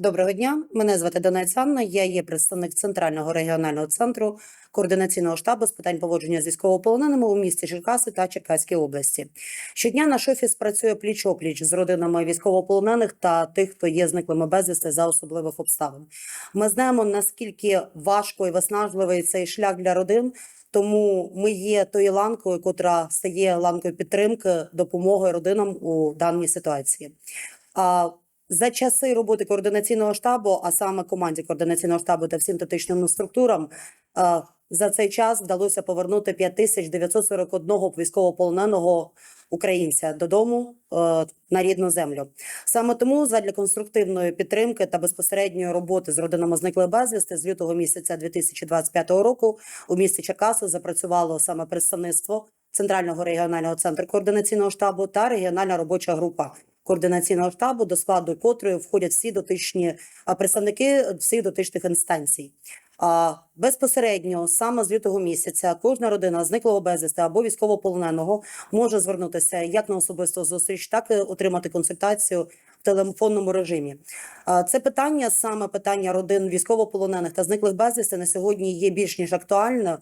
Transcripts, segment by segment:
Доброго дня, мене звати Донець Анна. Я є представник центрального регіонального центру координаційного штабу з питань поводження з військовополоненими у місті Черкаси та Черкаській області. Щодня наш офіс працює пліч опліч з родинами військовополонених та тих, хто є зниклими безвісти за особливих обставин. Ми знаємо наскільки важко і виснажливий цей шлях для родин. Тому ми є тою ланкою, котра стає ланкою підтримки допомоги родинам у даній ситуації. За часи роботи координаційного штабу, а саме команді координаційного штабу та всім тактичним структурам, е, за цей час вдалося повернути 5941 військовополоненого українця додому е, на рідну землю. Саме тому задля конструктивної підтримки та безпосередньої роботи з родинами зниклих безвісти з лютого місяця 2025 року у місті Черкаси запрацювало саме представництво Центрального регіонального центру координаційного штабу та регіональна робоча група координаційного штабу, до складу котрої входять всі дотичні представники всіх дотичних інстанцій. Безпосередньо саме з лютого місяця кожна родина зниклого безвісти або військовополоненого може звернутися як на особисту зустріч, так і отримати консультацію в телефонному режимі. Це питання, саме питання родин військовополонених та зниклих безвісти на сьогодні є більш ніж актуальне.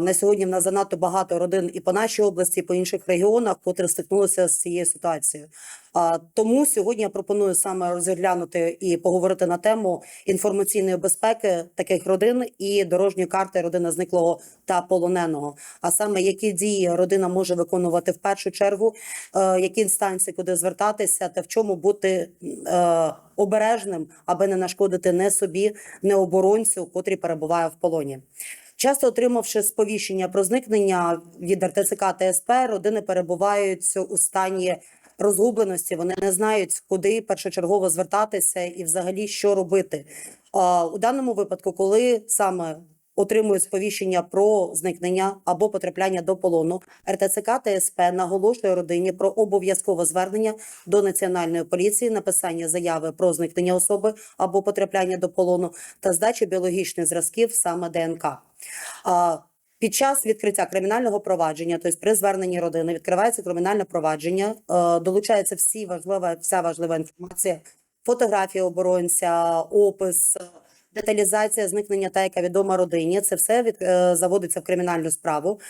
На сьогодні в нас занадто багато родин і по нашій області, і по інших регіонах, котрі стикнулися з цією ситуацією. Тому сьогодні я пропоную саме розглянути і поговорити на тему інформаційної безпеки таких родин і дорожньої карти родини зниклого та полоненого. А саме які дії родина може виконувати в першу чергу, е, які інстанції куди звертатися, та в чому бути е, обережним, аби не нашкодити не собі, не оборонцю, котрий перебуває в полоні. Часто отримавши сповіщення про зникнення від РТЦК та СП, родини перебувають у стані розгубленості. Вони не знають, куди першочергово звертатися і взагалі що робити. У даному випадку, коли саме отримують сповіщення про зникнення або потрапляння до полону, РТЦК та СП наголошує родині про обов'язкове звернення до національної поліції, написання заяви про зникнення особи або потрапляння до полону та здачі біологічних зразків саме ДНК. Під час відкриття кримінального провадження, тобто при зверненні родини, відкривається кримінальне провадження, е, долучається всі важлива, вся важлива інформація, фотографія оборонця, опис, деталізація зникнення та яка відома родині. Це все від, е, заводиться в кримінальну справу,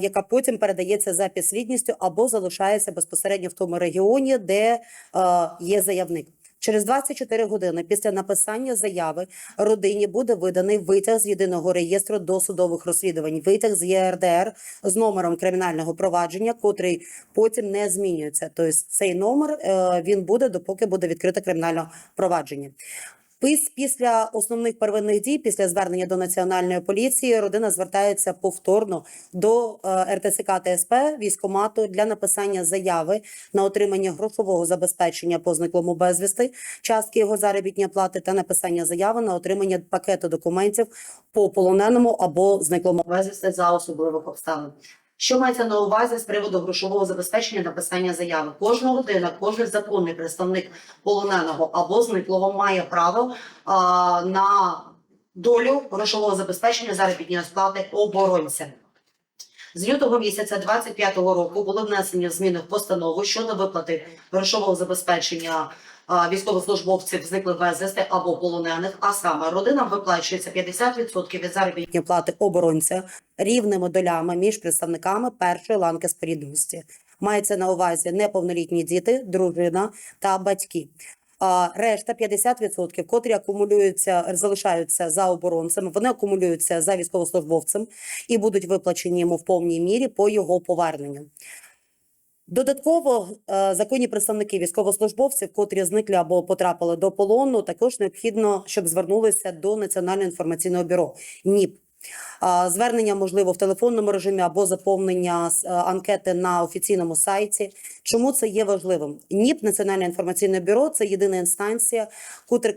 яка потім передається за підслідністю або залишається безпосередньо в тому регіоні, де е, є заявник. Через 24 години після написання заяви родині буде виданий витяг з єдиного реєстру досудових розслідувань. Витяг з ЄРДР з номером кримінального провадження, котрий потім не змінюється. Тобто цей номер е, він буде допоки буде відкрите кримінальне провадження. Пис- Після основних первинних дій, після звернення до національної поліції, родина звертається повторно до е, РТЦК та військомату для написання заяви на отримання грошового забезпечення по зниклому безвісти, частки його заробітної плати та написання заяви на отримання пакету документів по полоненому або зниклому безвісти за особливих обставин. Що мається на увазі з приводу грошового забезпечення написання заяви? Кожна людина, кожен законний представник полоненого або зниклого має право а, на долю грошового забезпечення заробітної сплати оборонця. З лютого місяця 25-го року були внесені зміни в постанову щодо виплати грошового забезпечення військовослужбовців зниклих безвісти або полонених. А саме родинам виплачується 50% від заробітної плати оборонця рівними долями між представниками першої ланки спорідності. Мається на увазі неповнолітні діти, дружина та батьки. А решта 50%, котрі акумулюються, залишаються за оборонцем, вони акумулюються за військовослужбовцем і будуть виплачені йому в повній мірі по його поверненню. Додатково е, законні представники військовослужбовців, котрі зникли або потрапили до полону, також необхідно, щоб звернулися до Національного інформаційного бюро НІП. Звернення можливо в телефонному режимі або заповнення е, анкети на офіційному сайті. Чому це є важливим? НІП Національне інформаційне бюро це єдина інстанція,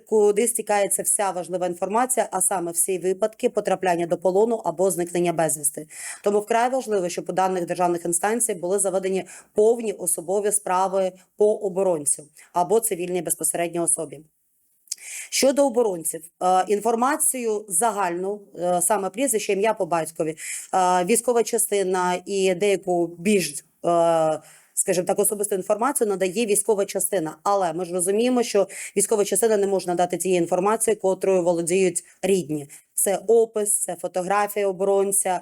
куди стікається вся важлива інформація, а саме всі випадки потрапляння до полону або зникнення безвісти. Тому вкрай важливо, щоб у даних державних інстанцій були заведені повні особові справи по оборонцю або цивільній безпосередньо особі. Щодо оборонців, е, інформацію загальну, е, саме прізвище, ім'я по батькові, е, військова частина і деяку більш скажімо так, особисту інформацію надає військова частина. Але ми ж розуміємо, що військова частина не може надати тієї інформації, котрою володіють рідні. Це опис, це фотографія оборонця.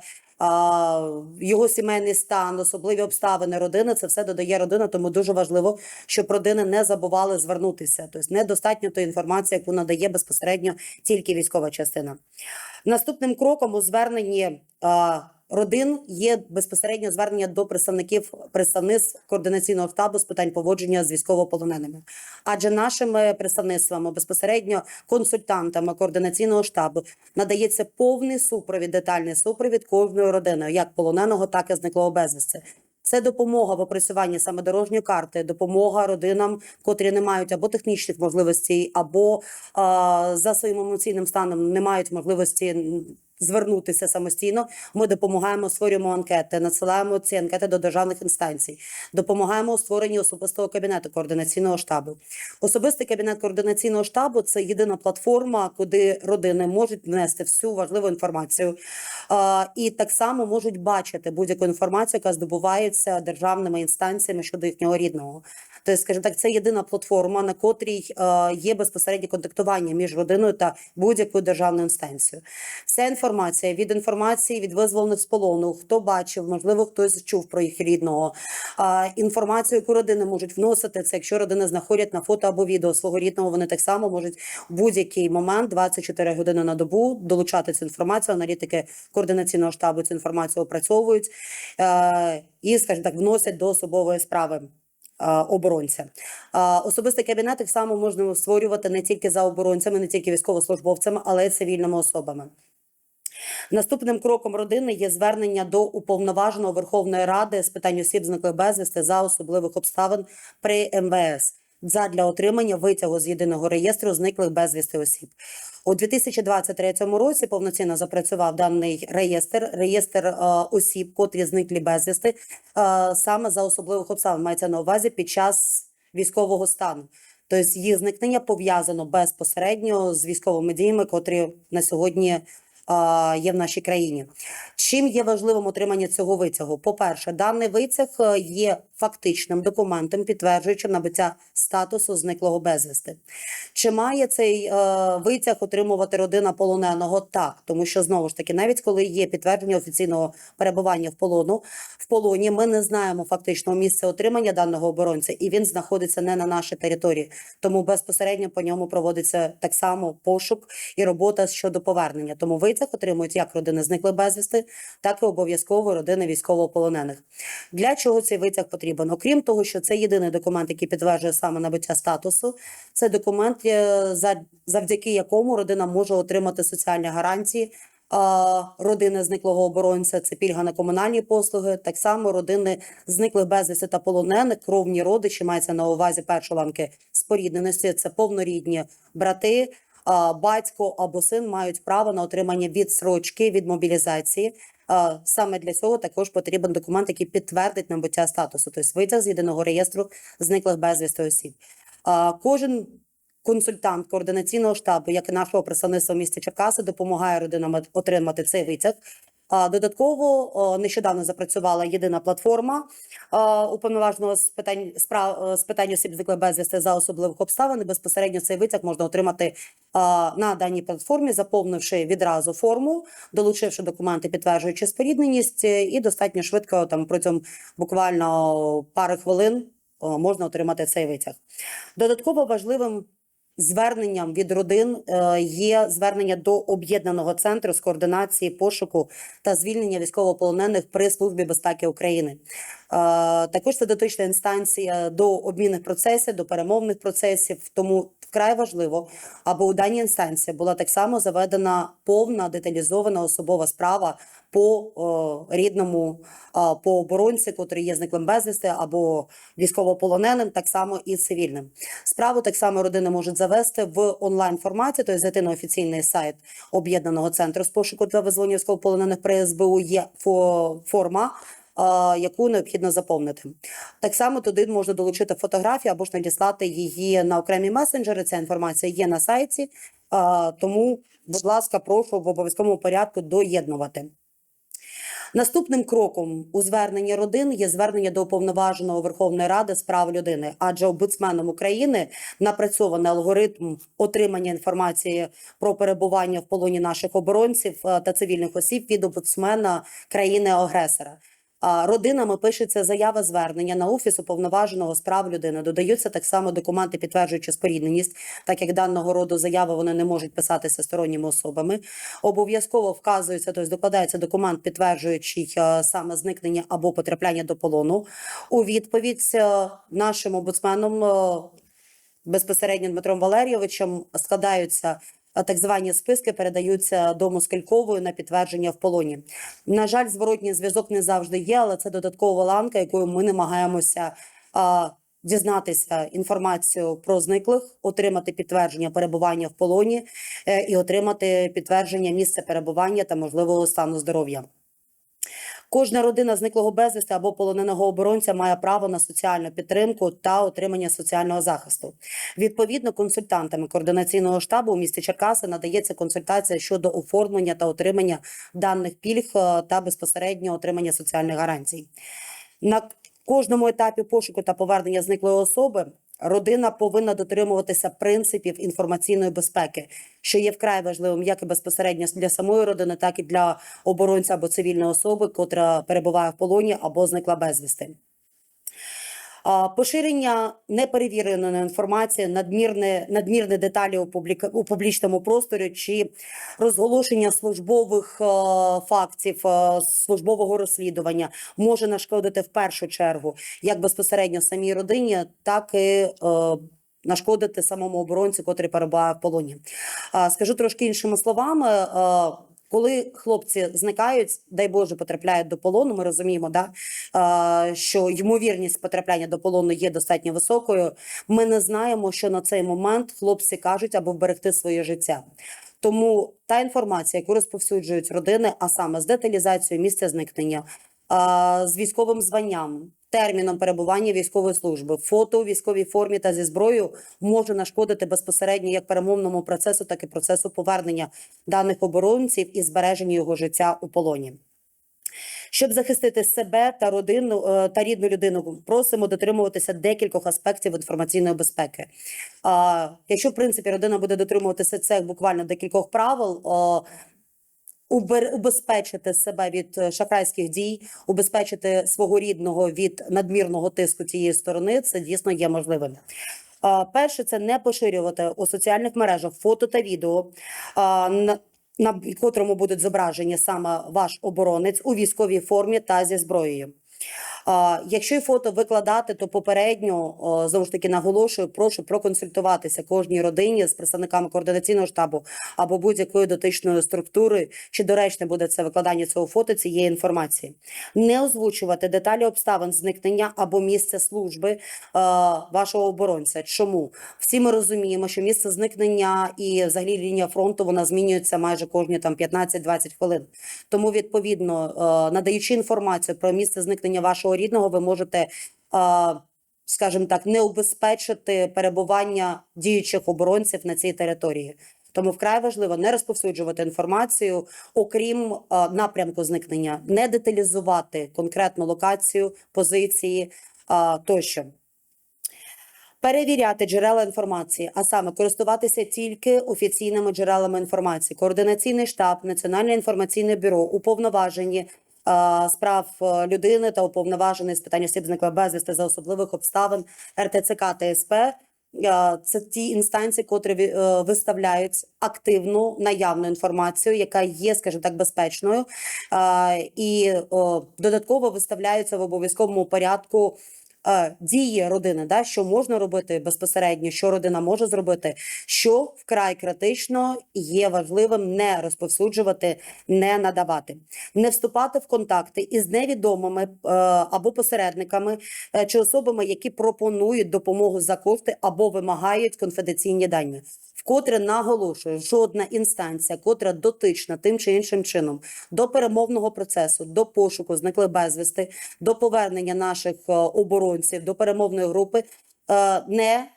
Його сімейний стан, особливі обставини родини, це все додає родина, тому дуже важливо, щоб родини не забували звернутися. Тобто недостатньо тої інформації, яку надає безпосередньо тільки військова частина. Наступним кроком у зверненні родин є безпосередньо звернення до представників представництв координаційного штабу з питань поводження з військовополоненими. Адже нашими представництвами безпосередньо консультантами координаційного штабу надається повний супровід, детальний супровід кожною родиною, як полоненого, так і зниклого безвісти. Це допомога в опрацюванні саме дорожньої карти, допомога родинам, котрі не мають або технічних можливостей, або а, за своїм емоційним станом не мають можливості звернутися самостійно. Ми допомагаємо, створюємо анкети, надсилаємо ці анкети до державних інстанцій, допомагаємо у створенні особистого кабінету координаційного штабу. Особистий кабінет координаційного штабу це єдина платформа, куди родини можуть внести всю важливу інформацію. І так само можуть бачити будь-яку інформацію, яка здобувається державними інстанціями щодо їхнього рідного. Тобто, скажімо так, це єдина платформа, на котрій е, є безпосереднє контактування між родиною та будь-якою державною інстанцією. Вся інформація від інформації від визволених з полону, хто бачив, можливо, хтось чув про їх рідного. Інформацію, яку родини можуть вносити, це якщо родини знаходять на фото або відео свого рідного, вони так само можуть в будь-який момент 24 години на добу долучати цю інформацію. Аналітики координаційного штабу цю інформацію опрацьовують е, і, скажімо так, вносять до особової справи. Оборонця особистий кабінет так само можна створювати не тільки за оборонцями, не тільки військовослужбовцями, але й цивільними особами. Наступним кроком родини є звернення до уповноваженого Верховної Ради з питань осіб зниклих безвісти за особливих обставин при МВС задля отримання витягу з єдиного реєстру зниклих безвісти осіб. У 2023 році повноцінно запрацював даний реєстр, реєстр е, осіб, котрі зниклі безвісти, е, саме за особливих обставин мається на увазі під час військового стану. Тобто їх зникнення пов'язано безпосередньо з військовими діями, котрі на сьогодні є в нашій країні. Чим є важливим отримання цього витягу? По-перше, даний витяг е, є фактичним документом, підтверджуючим набуття статусу зниклого безвісти. Чи має цей е, витяг отримувати родина полоненого? Так, тому що знову ж таки, навіть коли є підтвердження офіційного перебування в полону в полоні, ми не знаємо фактичного місця отримання даного оборонця, і він знаходиться не на нашій території. Тому безпосередньо по ньому проводиться так само пошук і робота щодо повернення. Тому витяг отримують як родини зниклих безвісти, так і обов'язково родини військовополонених. Для чого цей витяг потрібен? Окрім того, що це єдиний документ, який підтверджує саме набуття статусу. Це документ, е, завдяки якому родина може отримати соціальні гарантії. Родини зниклого оборонця це пільга на комунальні послуги. Так само родини зниклих безвісти та полонених, кровні родичі мається на увазі першої ланки спорідненості. Це повнорідні брати, батько або син мають право на отримання відсрочки від мобілізації. Саме для цього також потрібен документ, який підтвердить набуття статусу, тобто витяг з єдиного реєстру зниклих безвісти осіб. Кожен консультант координаційного штабу, як і нашого представництва в місті Черкаси, допомагає родинам отримати цей витяг. Додатково нещодавно запрацювала єдина платформа уповноваженого з питань справ е, з питань осіб зниклих безвісти за особливих обставин. І Безпосередньо цей витяг можна отримати на даній платформі, заповнивши відразу форму, долучивши документи, підтверджуючи спорідненість, е, і достатньо швидко там протягом буквально пари хвилин можна отримати цей витяг. Додатково важливим зверненням від родин е, є звернення до об'єднаного центру з координації пошуку та звільнення військовополонених при службі безпеки України. Е, Також це дотична інстанція до обмінних процесів, до перемовних процесів. Тому вкрай важливо, аби у даній інстанції була так само заведена повна деталізована особова справа по о, рідному, а, по оборонці, котрий є зниклим безвісти, або військовополоненим, так само і цивільним. Справу так само родини можуть завести в онлайн форматі, тобто зайти на офіційний сайт об'єднаного центру з пошуку та визволення військовополонених при СБУ. Є фо- форма. Яку необхідно заповнити, так само туди можна долучити фотографію або ж надіслати її на окремі месенджери. Ця інформація є на сайті, тому, будь ласка, прошу в обов'язковому порядку доєднувати. Наступним кроком у зверненні родин є звернення до уповноваженого Верховної Ради з прав людини, адже обуцменом України напрацьований алгоритм отримання інформації про перебування в полоні наших оборонців е, та цивільних осіб від обуцмена країни-агресора. Родинами пишеться заява звернення на офіс уповноваженого з прав людини. Додаються так само документи, підтверджуючи спорідненість, так як даного роду заяви вони не можуть писатися сторонніми особами. Обов'язково вказується, тобто докладається документ, підтверджуючий е, саме зникнення або потрапляння до полону. У відповідь е, нашим омбудсменом е, безпосередньо Дмитром Валерійовичем складаються. Так звані списки передаються до Москалькової на підтвердження в полоні. На жаль, зворотній зв'язок не завжди є, але це додаткова ланка, якою ми намагаємося дізнатися інформацію про зниклих, отримати підтвердження перебування в полоні е, і отримати підтвердження місця перебування та можливого стану здоров'я. Кожна родина зниклого безвісти або полоненого оборонця має право на соціальну підтримку та отримання соціального захисту. Відповідно, консультантами координаційного штабу у місті Черкаси надається консультація щодо оформлення та отримання даних пільг е, та безпосередньо отримання соціальних гарантій. На кожному етапі пошуку та повернення зниклої особи родина повинна дотримуватися принципів інформаційної безпеки, що є вкрай важливим як і безпосередньо для самої родини, так і для оборонця або цивільної особи, котра перебуває в полоні або зникла безвісти. Поширення неперевіреної інформації, надмірне, надмірне деталі у, публіка, у публічному просторі чи розголошення службових е, фактів, е, службового розслідування може нашкодити в першу чергу як безпосередньо самій родині, так і е, нашкодити самому оборонцю, котрий перебуває в полоні. Скажу трошки іншими словами. Коли хлопці зникають, дай Боже, потрапляють до полону, ми розуміємо, да, що ймовірність потрапляння до полону є достатньо високою. Ми не знаємо, що на цей момент хлопці кажуть або вберегти своє життя. Тому та інформація, яку розповсюджують родини, а саме з деталізацією місця зникнення, з військовим званням, терміном перебування військової служби, фото у військовій формі та зі зброєю може нашкодити безпосередньо як перемовному процесу, так і процесу повернення даних оборонців і збереження його життя у полоні. Щоб захистити себе та родину е, та рідну людину, просимо дотримуватися декількох аспектів інформаційної безпеки. Якщо в принципі родина буде дотримуватися цих буквально декількох правил. Убезпечити себе від е, шахрайських дій, убезпечити свого рідного від надмірного тиску тієї сторони, це дійсно є можливим. Перше, це не поширювати у соціальних мережах фото та відео, на котрому будуть зображені саме ваш оборонець у військовій формі та зі зброєю. Якщо фото викладати, то попередньо знову ж таки наголошую, прошу проконсультуватися кожній родині з представниками координаційного штабу або будь-якої дотичної структури, чи доречне буде це викладання цього фото цієї інформації. Не озвучувати деталі обставин зникнення або місця служби е, вашого оборонця. Чому всі ми розуміємо, що місце зникнення і взагалі лінія фронту вона змінюється майже кожні там 15-20 хвилин. Тому відповідно, е, надаючи інформацію про місце зникнення вашого рідного, ви можете. Скажімо так, не убезпечити перебування діючих оборонців на цій території. Тому вкрай важливо не розповсюджувати інформацію, окрім е, напрямку зникнення, не деталізувати конкретну локацію, позиції е, тощо. Перевіряти джерела інформації, а саме користуватися тільки офіційними джерелами інформації. Координаційний штаб, Національне інформаційне бюро, уповноважені справ е, людини та уповноважений з питань осіб зникла безвісти за особливих обставин РТЦК та. Е, Це ті інстанції, котрі е, виставляють активну наявну інформацію, яка є, скажімо так, безпечною, Е, і додатково виставляються в обов'язковому порядку е, дії родини, да, що можна робити безпосередньо, що родина може зробити, що вкрай критично є важливим не розповсюджувати, не надавати, не вступати в контакти із невідомими е, або посередниками е, чи особами, які пропонують допомогу за кошти або вимагають конфіденційні дані. Вкотре наголошую, жодна інстанція, котра дотична тим чи іншим чином до перемовного процесу, до пошуку зникли безвісти, до повернення наших е, оборонців до перемовної групи е, не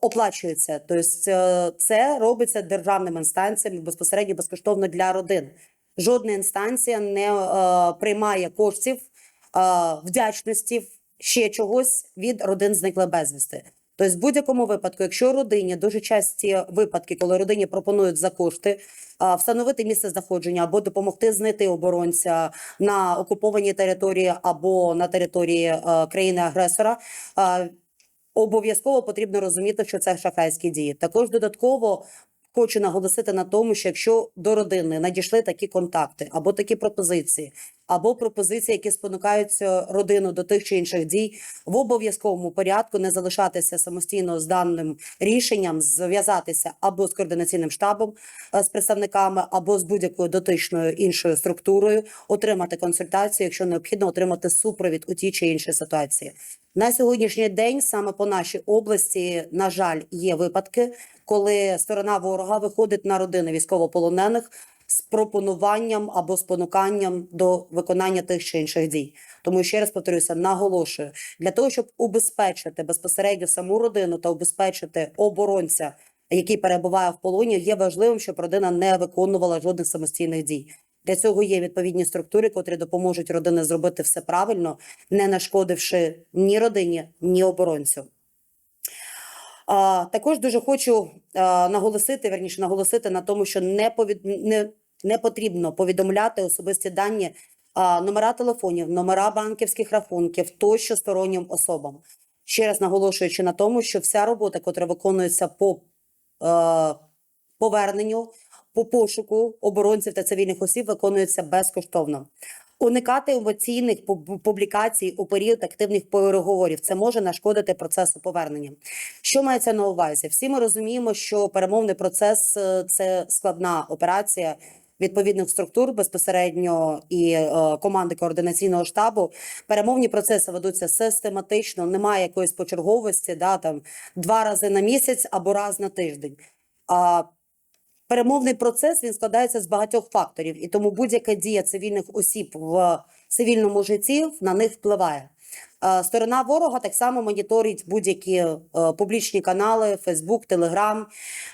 оплачується. Тобто е, це робиться державними інстанціями безпосередньо безкоштовно для родин. жодна інстанція не приймає коштів, вдячності, ще чогось від родин зникли безвісти. Тобто, в будь-якому випадку, якщо родині дуже часті випадки, коли родині пропонують за кошти встановити місце знаходження або допомогти знайти оборонця на окупованій території або на території е, країни-агресора. Обов'язково потрібно розуміти, що це шахрайські дії. Також додатково хочу наголосити на тому, що якщо до родини надійшли такі контакти або такі пропозиції, або пропозиції, які спонукаються родину до тих чи інших дій, в обов'язковому порядку не залишатися самостійно з даним рішенням, зв'язатися або з координаційним штабом е, з представниками, або з будь-якою дотичною іншою структурою, отримати консультацію, якщо необхідно, отримати супровід у тій чи іншій ситуації. На сьогоднішній день саме по нашій області, на жаль, є випадки, коли сторона ворога виходить на родини військовополонених з пропонуванням або спонуканням до виконання тих чи інших дій. Тому ще раз повторюся, наголошую для того, щоб убезпечити безпосередньо саму родину та убезпечити оборонця, який перебуває в полоні, є важливим, щоб родина не виконувала жодних самостійних дій. Для цього є відповідні структури, котрі допоможуть родині зробити все правильно, не нашкодивши ні родині, ні оборонцю. А, також дуже хочу наголосити, верніше наголосити на тому, що не, повід... не, не потрібно повідомляти особисті дані, а, номера телефонів, номера банківських рахунків тощо стороннім особам. Ще раз наголошуючи на тому, що вся робота, яка виконується по е, поверненню, по пошуку оборонців та цивільних осіб, виконується безкоштовно. Уникати емоційних пуб- публікацій у період активних переговорів це може нашкодити процесу повернення. Що мається на увазі? Всі ми розуміємо, що перемовний процес е, це складна операція відповідних структур безпосередньо і е, команди координаційного штабу. Перемовні процеси ведуться систематично, немає якоїсь почерговості, да там два рази на місяць або раз на тиждень. А перемовний процес він складається з багатьох факторів, і тому будь-яка дія цивільних осіб в цивільному житті на них впливає. Е, Сторона ворога так само моніторить будь-які е, публічні канали, Фейсбук, Телеграм,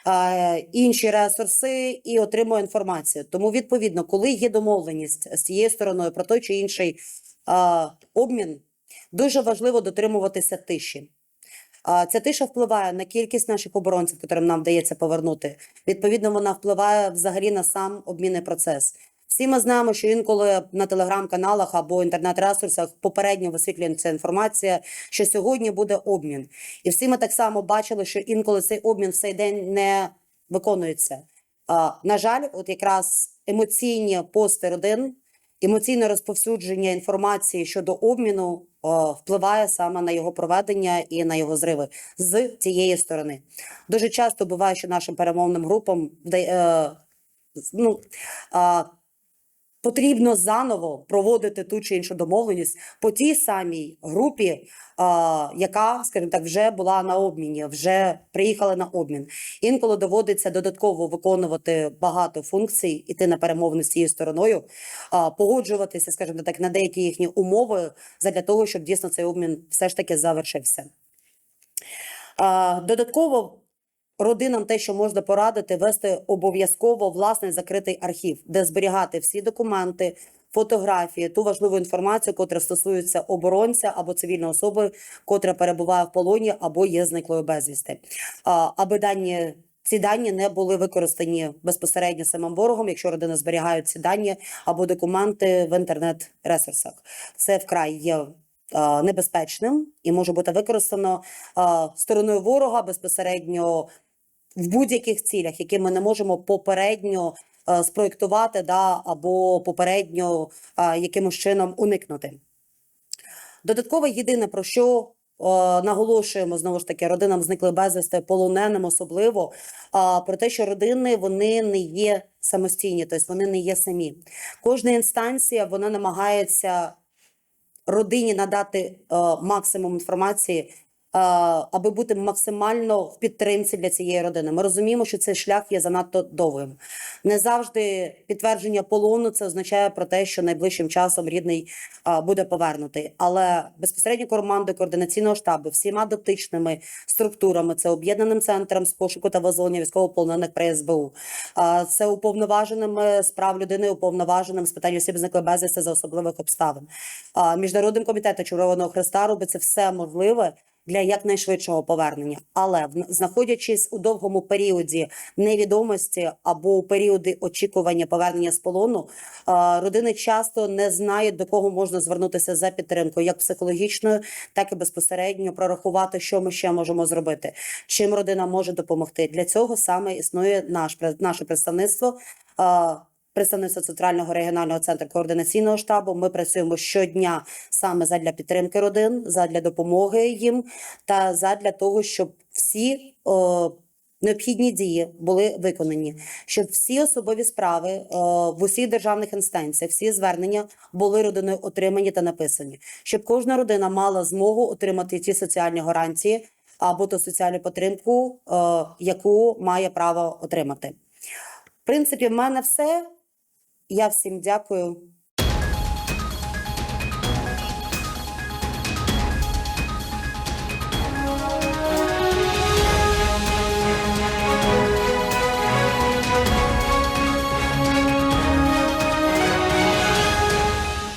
е, інші ресурси і отримує інформацію. Тому, відповідно, коли є домовленість з цією стороною про той чи інший обмін, дуже важливо дотримуватися тиші. Ця тиша впливає на кількість наших оборонців, котрим нам вдається повернути. Відповідно, вона впливає взагалі на сам обмінний процес. Всі ми знаємо, що інколи на телеграм-каналах або інтернет-ресурсах попередньо висвітлюється інформація, що сьогодні буде обмін. І всі ми так само бачили, що інколи цей обмін в цей день не виконується. А, на жаль, от якраз емоційні пости родин, емоційне розповсюдження інформації щодо обміну впливає саме на його проведення і на його зриви з цієї сторони. Дуже часто буває, що нашим перемовним групам де, ну, потрібно заново проводити ту чи іншу домовленість по тій самій групі, яка, скажімо так, вже була на обміні, вже приїхала на обмін. Інколи доводиться додатково виконувати багато функцій, іти на перемовини з цією стороною, погоджуватися, скажімо так, на деякі їхні умови для того, щоб дійсно цей обмін все ж таки завершився. Додатково родинам те, що можна порадити, вести обов'язково власний закритий архів, де зберігати всі документи, фотографії, ту важливу інформацію, котра стосується оборонця або цивільної особи, котра перебуває в полоні або є зниклою безвісти, аби дані. Ці дані не були використані безпосередньо самим ворогом, якщо родина зберігає ці дані або документи в інтернет-ресурсах. Це вкрай є небезпечним і може бути використано стороною ворога безпосередньо в будь-яких цілях, які ми не можемо попередньо е, спроєктувати, да, або попередньо е, якимось чином уникнути. Додатково єдине про що е, наголошуємо знову ж таки родинам зникли безвісти, полоненим особливо а, про те, що родини вони не є самостійні, тобто вони не є самі. Кожна інстанція вона намагається родині надати е, максимум інформації а, аби бути максимально в підтримці для цієї родини. Ми розуміємо, що цей шлях є занадто довгим. Не завжди підтвердження полону це означає про те, що найближчим часом рідний буде повернутий. Але безпосередньо командою координаційного штабу, всіма дотичними структурами, це об'єднаним центром з пошуку та визволення військовополонених при СБУ, це уповноваженим з прав людини, уповноваженим з питань осіб зникли безвісти за особливих обставин. Міжнародним комітетом Червоного Хреста робить це все можливе для якнайшвидшого повернення. Але знаходячись у довгому періоді невідомості або у періоди очікування повернення з полону, родини часто не знають до кого можна звернутися за підтримкою, як психологічною, так і безпосередньо прорахувати, що ми ще можемо зробити, чим родина може допомогти. Для цього саме існує наш наше представництво. А, Представництво Центрального регіонального центру координаційного штабу. Ми працюємо щодня саме задля підтримки родин, задля допомоги їм та задля того, щоб всі о, необхідні дії були виконані, щоб всі особові справи о, в усіх державних інстанціях, всі звернення були родиною отримані та написані, щоб кожна родина мала змогу отримати ті соціальні гарантії або ту соціальну підтримку, о, яку має право отримати. В принципі, в мене все. Я всім дякую.